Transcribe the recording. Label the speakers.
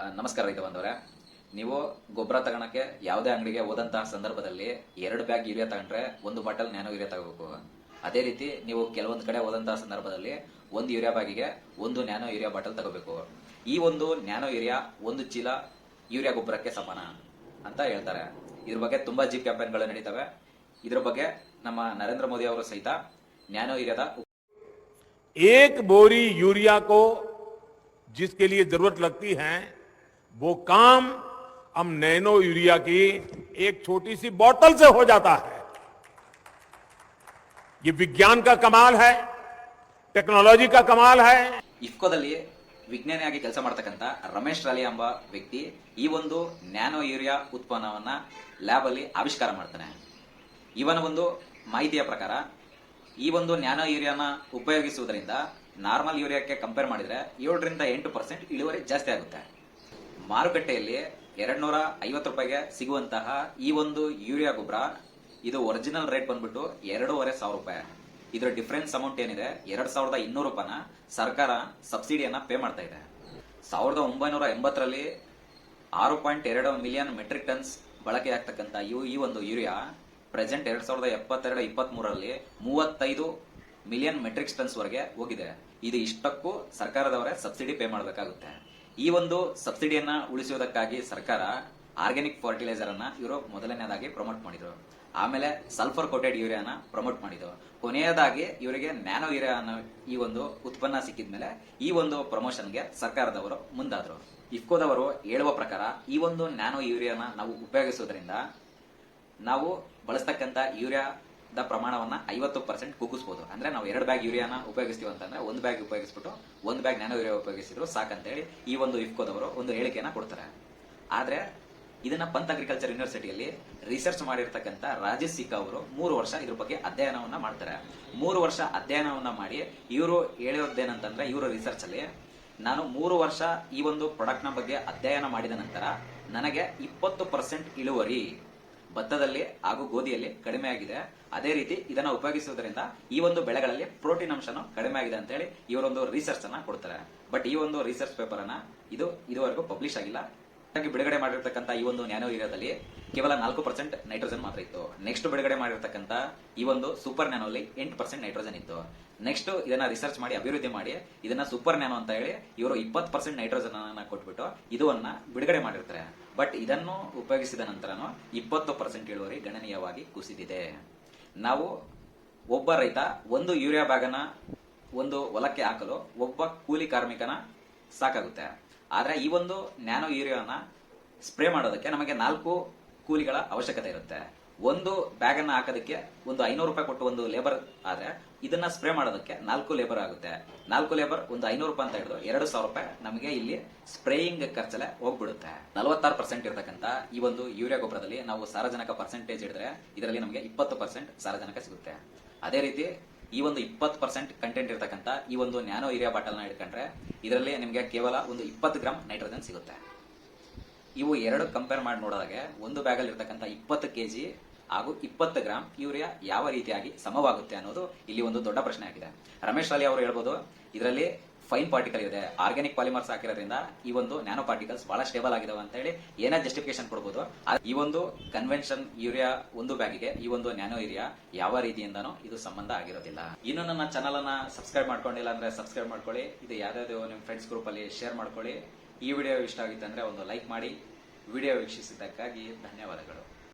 Speaker 1: ಆ, ನಮಸ್ಕಾರ ರೈತ ಬಂದವರೇ ನೀವು ಗೊಬ್ಬರ ತಗೊಳಕ್ಕೆ ಯಾವುದೇ ಅಂಗಡಿಗೆ ಹೋದಂತಹ ಸಂದರ್ಭದಲ್ಲಿ ಎರಡು ಬ್ಯಾಗ್ ಯೂರಿಯಾ ತಗೊಂಡ್ರೆ ಒಂದು ಬಾಟಲ್ ನ್ಯಾನೋ ಯೂರಿಯಾ ತಗೋಬೇಕು ಅದೇ ರೀತಿ ನೀವು ಕೆಲವೊಂದು ಕಡೆ ಹೋದಂತಹ ಸಂದರ್ಭದಲ್ಲಿ ಒಂದು ಯೂರಿಯಾ ಬ್ಯಾಗಿಗೆ ಒಂದು ನ್ಯಾನೋ ಯೂರಿಯಾ ಬಾಟಲ್ ತಗೋಬೇಕು ಈ ಒಂದು ನ್ಯಾನೋ ಯೂರಿಯಾ ಒಂದು ಚೀಲ ಯೂರಿಯಾ ಗೊಬ್ಬರಕ್ಕೆ ಸಮಾನ ಅಂತ ಹೇಳ್ತಾರೆ ಇದ್ರ ಬಗ್ಗೆ ತುಂಬಾ ಜೀಪ್ ಕ್ಯಾಂಪೇನ್ಗಳು ನಡೀತವೆ ಇದ್ರ ಬಗ್ಗೆ ನಮ್ಮ ನರೇಂದ್ರ ಮೋದಿ ಅವರು ಸಹಿತ ನ್ಯಾನೋ ಯೂರಿಯಾದ
Speaker 2: एक बोरी यूरिया को जिसके लिए जरूरत लगती है वो काम अब नैनो यूरिया की एक छोटी सी बोतल से हो जाता है ये विज्ञान का कमाल है टेक्नोलॉजी का कमाल है
Speaker 1: ಇಫ್ಕೋದಲ್ಲಿ ವಿಜ್ಞಾನಿಯಾಗಿ ಕೆಲಸ ಮಾಡ್ತಕ್ಕಂಥ ರಮೇಶ್ ರಾಲಿ ಎಂಬ ವ್ಯಕ್ತಿ ಈ ಒಂದು ನ್ಯಾನೋ ಯೂರಿಯಾ ಉತ್ಪನ್ನವನ್ನ ಲ್ಯಾಬ್ ಅಲ್ಲಿ ಆವಿಷ್ಕಾರ ಮಾಡ್ತಾನೆ ಇವನ ಒಂದು ಮಾಹಿತಿಯ ಪ್ರಕಾರ ಈ ಒಂದು ನ್ಯಾನೋ ಯೂರಿಯಾನ ಉಪಯೋಗಿಸುವುದರಿಂದ ನಾರ್ಮಲ್ ಯೂರಿಯಾಕ್ಕೆ ಕಂಪೇರ್ ಮಾಡಿದ್ರೆ ಏಳರಿಂದ ಎಂಟು ಪರ್ಸೆಂಟ್ ಇಳುವರಿ ಜಾಸ್ತಿ ಆಗುತ್ತೆ ಮಾರುಕಟ್ಟೆಯಲ್ಲಿ ಎರಡ್ನೂರ ಐವತ್ತು ರೂಪಾಯಿಗೆ ಸಿಗುವಂತಹ ಈ ಒಂದು ಯೂರಿಯಾ ಗೊಬ್ಬರ, ಇದು ಒರಿಜಿನಲ್ ರೇಟ್ ಬಂದ್ಬಿಟ್ಟು ಎರಡೂವರೆ ಸಾವಿರ ರೂಪಾಯಿ. ಇದರ ಡಿಫ್ರೆನ್ಸ್ ಅಮೌಂಟ್ ಏನಿದೆ? ಎರಡ್ ಸಾವಿರದ ಇನ್ನೂರು ರೂಪಾಯಿನ ಸರ್ಕಾರ ಸಬ್ಸಿಡಿಯನ್ನ ಪೇ ಮಾಡ್ತಾ ಇದೆ. ಸಾವಿರದ ಒಂಬೈನೂರ ಎಂಬತ್ತರಲ್ಲಿ ಆರು ಪಾಯಿಂಟ್ ಎರಡು ಮಿಲಿಯನ್ ಮೆಟ್ರಿಕ್ ಟನ್ಸ್ ಬಳಕೆ ಆಗ್ತಕ್ಕಂಥ ಇವು ಈ ಒಂದು ಯೂರಿಯಾ. ಪ್ರೆಸೆಂಟ್ ಎರಡ್ ಸಾವಿರದ ಎಪ್ಪತ್ತೆರಡು ಇಪ್ಪತ್ತ್ ಮೂರರಲ್ಲಿ ಮೂವತ್ತೈದು ಮಿಲಿಯನ್ ಮೆಟ್ರಿಕ್ ಟನ್ಸ್ ವರೆಗೆ ಹೋಗಿದೆ. ಇದು ಇಷ್ಟಕ್ಕೂ ಸರ್ಕಾರದವರೇ ಸಬ್ಸಿಡಿ ಪೇ ಮಾಡಬೇಕಾಗುತ್ತೆ. ಈ ಒಂದು ಸಬ್ಸಿಡಿಯನ್ನ ಉಳಿಸುವುದಕ್ಕಾಗಿ ಸರ್ಕಾರ ಆರ್ಗ್ಯಾನಿಕ್ ಫರ್ಟಿಲೈಸರ್ ಅನ್ನ ಇವರು ಮೊದಲನೇದಾಗಿ ಪ್ರಮೋಟ್ ಮಾಡಿದ್ರು. ಆಮೇಲೆ ಸಲ್ಫರ್ ಕೋಟೆಡ್ ಯೂರಿಯಾನ ಪ್ರಮೋಟ್ ಮಾಡಿದ್ರು. ಕೊನೆಯದಾಗಿ ಇವರಿಗೆ ನ್ಯಾನೋ ಯೂರಿಯಾ ಅನ್ನೋ ಈ ಒಂದು ಉತ್ಪನ್ನ ಸಿಕ್ಕಿದ ಮೇಲೆ ಈ ಒಂದು ಪ್ರಮೋಷನ್ಗೆ ಸರ್ಕಾರದವರು ಮುಂದಾದ್ರು. ಇಫ್ಕೋದವರು ಹೇಳುವ ಪ್ರಕಾರ ಈ ಒಂದು ನ್ಯಾನೋ ಯೂರಿಯಾನ ನಾವು ಉಪಯೋಗಿಸುವುದರಿಂದ ನಾವು ಬಳಸ್ತಕ್ಕಂತ ಯೂರಿಯಾದ ಪ್ರಮಾಣವನ್ನ ಐವತ್ತು ಪರ್ಸೆಂಟ್ ಕುಗ್ಗಿಸಬಹುದು ಅಂದ್ರೆ ನಾವು ಎರಡು ಬ್ಯಾಗ್ ಯೂರಿಯಾನ ಉಪಯೋಗಿಸ್ತೀವಿ ಅಂತಂದ್ರೆ ಒಂದು ಬ್ಯಾಗ್ ಉಪಯೋಗಿಸ್ಬಿಟ್ಟು ಒಂದು ಬ್ಯಾಗ್ ನ್ಯಾನೋ ಯೂರಿಯಾ ಉಪಯೋಗಿಸಿದ್ರು ಸಾಕಂತೇಳಿ ಈ ಒಂದು ಇಫ್ಕೋದವರು ಒಂದು ಹೇಳಿಕೆಯನ್ನು ಕೊಡ್ತಾರೆ. ಆದ್ರೆ ಇದನ್ನ ಪಂತ್ ಅಗ್ರಿಕಲ್ಚರ್ ಯೂನಿವರ್ಸಿಟಿಯಲ್ಲಿ ರಿಸರ್ಚ್ ಮಾಡಿರ್ತಕ್ಕಂಥ ರಾಜೇಶ್ ಸಿಕ್ಕಾ ಅವರು ಮೂರು ವರ್ಷ ಇದ್ರ ಬಗ್ಗೆ ಅಧ್ಯಯನವನ್ನ ಮಾಡ್ತಾರೆ. ಮೂರು ವರ್ಷ ಅಧ್ಯಯನವನ್ನ ಮಾಡಿ ಇವರು ಹೇಳೋದೇನಂತಂದ್ರೆ ಇವರ ರಿಸರ್ಚ್ ಅಲ್ಲಿ ನಾನು ಮೂರು ವರ್ಷ ಈ ಒಂದು ಪ್ರಾಡಕ್ಟ್ನ ಬಗ್ಗೆ ಅಧ್ಯಯನ ಮಾಡಿದ ನಂತರ ನನಗೆ ಇಪ್ಪತ್ತು ಪರ್ಸೆಂಟ್ ಇಳುವರಿ ಭತ್ತದಲ್ಲಿ ಹಾಗೂ ಗೋಧಿಯಲ್ಲಿ ಕಡಿಮೆ ಆಗಿದೆ. ಅದೇ ರೀತಿ ಇದನ್ನ ಉಪಯೋಗಿಸುವುದರಿಂದ ಈ ಒಂದು ಬೆಳೆಗಳಲ್ಲಿ ಪ್ರೋಟೀನ್ ಅಂಶನು ಕಡಿಮೆ ಆಗಿದೆ ಅಂತ ಹೇಳಿ ಇವರೊಂದು ರಿಸರ್ಚ್ ಅನ್ನ ಕೊಡ್ತಾರೆ. ಬಟ್ ಈ ಒಂದು ರಿಸರ್ಚ್ ಪೇಪರ್ ಅನ್ನ ಇದು ಇದುವರೆಗೂ ಪಬ್ಲಿಷ್ ಆಗಿಲ್ಲ. ಬಿಡುಗಡೆ ಮಾಡಿರ್ತಕ್ಕಂಥ ಈ ಒಂದು ನ್ಯಾನೋ ಏರಿಯಾದಲ್ಲಿ ಕೇವಲ ನಾಲ್ಕು ಪರ್ಸೆಂಟ್ ನೈಟ್ರೋಜನ್ ಮಾತ್ರ ಇತ್ತು. ನೆಕ್ಸ್ಟ್ ಬಿಡುಗಡೆ ಮಾಡಿರ್ತಕ್ಕಂಥ ಈ ಒಂದು ಸೂಪರ್ ನ್ಯಾನೋಲಿ ಎಂಟು ಪರ್ಸೆಂಟ್ ನೈಟ್ರೋಜನ್ ಇತ್ತು. ನೆಕ್ಸ್ಟ್ ಇದನ್ನ ರಿಸರ್ಚ್ ಮಾಡಿ, ಅಭಿವೃದ್ಧಿ ಮಾಡಿ, ಇದನ್ನ ಸೂಪರ್ ನ್ಯಾನೋ ಅಂತ ಹೇಳಿ ಇವರು ಇಪ್ಪತ್ತು ಪರ್ಸೆಂಟ್ ನೈಟ್ರೋಜನ್ ಅನ್ನ ಕೊಟ್ಬಿಟ್ಟು ಇದನ್ನ ಬಿಡುಗಡೆ ಮಾಡಿರ್ತಾರೆ. ಬಟ್ ಇದನ್ನು ಉಪಯೋಗಿಸಿದ ನಂತರನು ಇಪ್ಪತ್ತು ಪರ್ಸೆಂಟ್ ಇಳುವರಿ ಗಣನೀಯವಾಗಿ ಕುಸಿದಿದೆ. ನಾವು ಒಬ್ಬ ರೈತ ಒಂದು ಯೂರಿಯಾ ಬ್ಯಾಗನ್ನ ಒಂದು ಹೊಲಕ್ಕೆ ಹಾಕಲು ಒಬ್ಬ ಕೂಲಿ ಕಾರ್ಮಿಕನ ಸಾಕಾಗುತ್ತೆ. ಆದ್ರೆ ಈ ಒಂದು ನ್ಯಾನೋ ಯೂರಿಯಾನ ಸ್ಪ್ರೇ ಮಾಡೋದಕ್ಕೆ ನಮಗೆ ನಾಲ್ಕು ಕೂಲಿಗಳ ಅವಶ್ಯಕತೆ ಇರುತ್ತೆ. ಒಂದು ಬ್ಯಾಗ್ ಅನ್ನ ಹಾಕೋದಕ್ಕೆ ಒಂದು ಐನೂರು ರೂಪಾಯಿ ಕೊಟ್ಟು ಒಂದು ಲೇಬರ್ ಆದ್ರೆ ಇದನ್ನ ಸ್ಪ್ರೇ ಮಾಡೋದಕ್ಕೆ ನಾಲ್ಕು ಲೇಬರ್ ಆಗುತ್ತೆ. ನಾಲ್ಕು ಲೇಬರ್ ಒಂದು ಐನೂರು ರೂಪಾಯಿ ಅಂತ ಹಿಡಿದು ಎರಡು ಸಾವಿರ ರೂಪಾಯಿ ನಮಗೆ ಇಲ್ಲಿ ಸ್ಪ್ರೇಯಿಂಗ್ ಖರ್ಚಲ್ಲೇ ಹೋಗ್ಬಿಡುತ್ತೆ. ನಲವತ್ತಾರು ಪರ್ಸೆಂಟ್ ಇರತಕ್ಕಂತ ಈ ಒಂದು ಯೂರಿಯಾ ಗೊಬ್ಬರದಲ್ಲಿ ನಾವು ಸಾರಜನಕ ಪರ್ಸೆಂಟೇಜ್ ಹಿಡಿದ್ರೆ ಇದರಲ್ಲಿ ನಮಗೆ ಇಪ್ಪತ್ತು ಪರ್ಸೆಂಟ್ ಸಾರಜನಕ ಸಿಗುತ್ತೆ. ಅದೇ ರೀತಿ ಈ ಒಂದು ಇಪ್ಪತ್ತು ಪರ್ಸೆಂಟ್ ಕಂಟೆಂಟ್ ಇರತಕ್ಕಂಥ ಈ ಒಂದು ನ್ಯಾನೋ ಏರಿಯಾ ಬಾಟಲ್ನ ಹಿಡ್ಕೊಂಡ್ರೆ ಇದರಲ್ಲಿ ನಿಮಗೆ ಕೇವಲ ಒಂದು ಇಪ್ಪತ್ತು ಗ್ರಾಮ್ ನೈಟ್ರೋಜನ್ ಸಿಗುತ್ತೆ. ಇವು ಎರಡು ಕಂಪೇರ್ ಮಾಡಿ ನೋಡಿದಾಗ ಒಂದು ಬ್ಯಾಗಲ್ಲಿ ಇರ್ತಕ್ಕಂಥ ಇಪ್ಪತ್ತು ಕೆಜಿ ಹಾಗೂ ಇಪ್ಪತ್ತು ಗ್ರಾಮ್ ಯೂರಿಯಾ ಯಾವ ರೀತಿಯಾಗಿ ಸಮವಾಗುತ್ತೆ ಅನ್ನೋದು ಇಲ್ಲಿ ಒಂದು ದೊಡ್ಡ ಪ್ರಶ್ನೆ ಆಗಿದೆ. ರಮೇಶ್ ರಾಲಿ ಅವರು ಹೇಳ್ಬೋದು, ಇದರಲ್ಲಿ ಫೈನ್ ಪಾರ್ಟಿಕಲ್ ಇದೆ ಆರ್ಗ್ಯಾನಿಕ್ ಪಾಲಿಮರ್ಸ್ ಹಾಕಿರೋದ್ರಿಂದ ಈ ಒಂದು ನ್ಯಾನೋ ಪಾರ್ಟಿಕಲ್ಸ್ ಬಹಳ ಸ್ಟೇಬಲ್ ಆಗಿದಾವೆ ಅಂತ ಹೇಳಿ ಏನೇ ಜಸ್ಟಿಫಿಕೇಶನ್ ಕೊಡಬಹುದು ಈ ಒಂದು ಕನ್ವೆನ್ಷನ್ ಯೂರಿಯಾ ಒಂದು ಬ್ಯಾಗಿಗೆ ಈ ಒಂದು ನ್ಯಾನೋ ಏರಿಯಾ ಯಾವ ರೀತಿಯಿಂದನೂ ಇದು ಸಂಬಂಧ ಆಗಿರೋದಿಲ್ಲ. ಇನ್ನು ನನ್ನ ಚಾನಲ್ ಅನ್ನ ಸಬ್ಸ್ಕ್ರೈಬ್ ಮಾಡ್ಕೊಂಡಿಲ್ಲ ಅಂದ್ರೆ ಸಬ್ಸ್ಕ್ರೈಬ್ ಮಾಡ್ಕೊಳ್ಳಿ. ಇದು ಯಾವ್ದಾದ್ರು ನಿಮ್ಮ ಫ್ರೆಂಡ್ಸ್ ಗ್ರೂಪ್ ಅಲ್ಲಿ ಶೇರ್ ಮಾಡ್ಕೊಳ್ಳಿ. ಈ ವಿಡಿಯೋ ಇಷ್ಟ ಆಗಿತ್ತು ಅಂದ್ರೆ ಒಂದು ಲೈಕ್ ಮಾಡಿ. ವಿಡಿಯೋ ವೀಕ್ಷಿಸಿದ್ದಕ್ಕಾಗಿ ಧನ್ಯವಾದಗಳು.